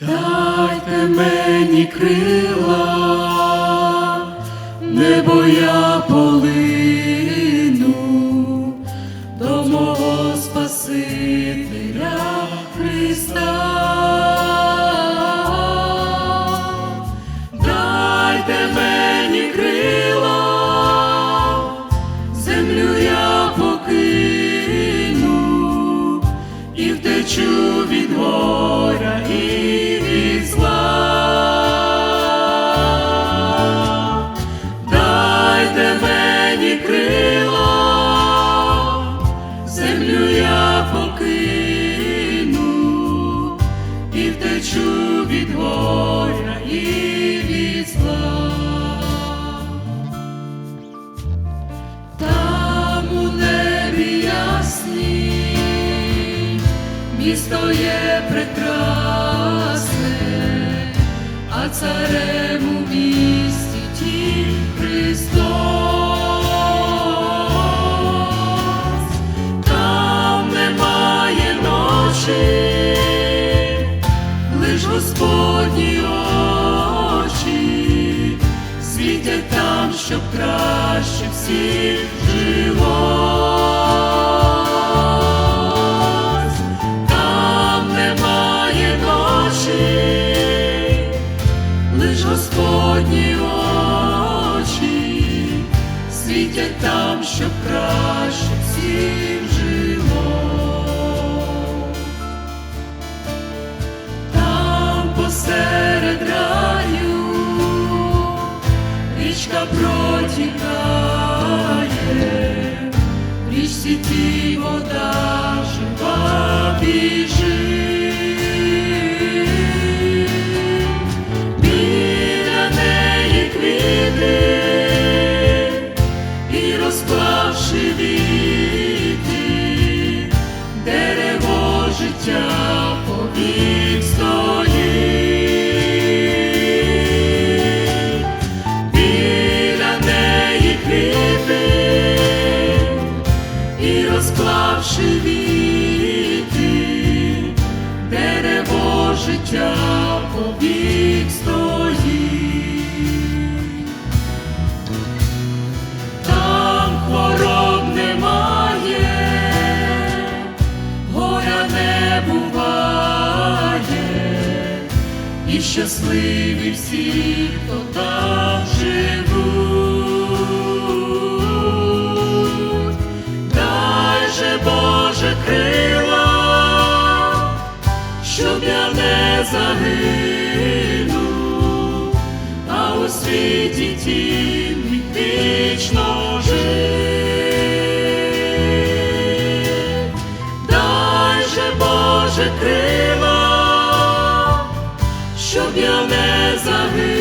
Дайте мені крила, небо я полину до мого Спасителя Христа. Втечу від горя і від зла. Місто є прекрасне, а царем у місті тім Христос. Там немає ночі, лиш Господні очі світять там, щоб краще всіх жилось. Світять там, щоб краще всім жилось. Там посеред раю річка протікає, в річці тій вода жива життя повік стоїть, біля неї кріпи і розклавши віки, дерево життя і щасливі всі, хто там живуть. Дай же Боже крила, щоб я не загинув, а у світі тім вічно жив. Боже крила, щоб я не загинув,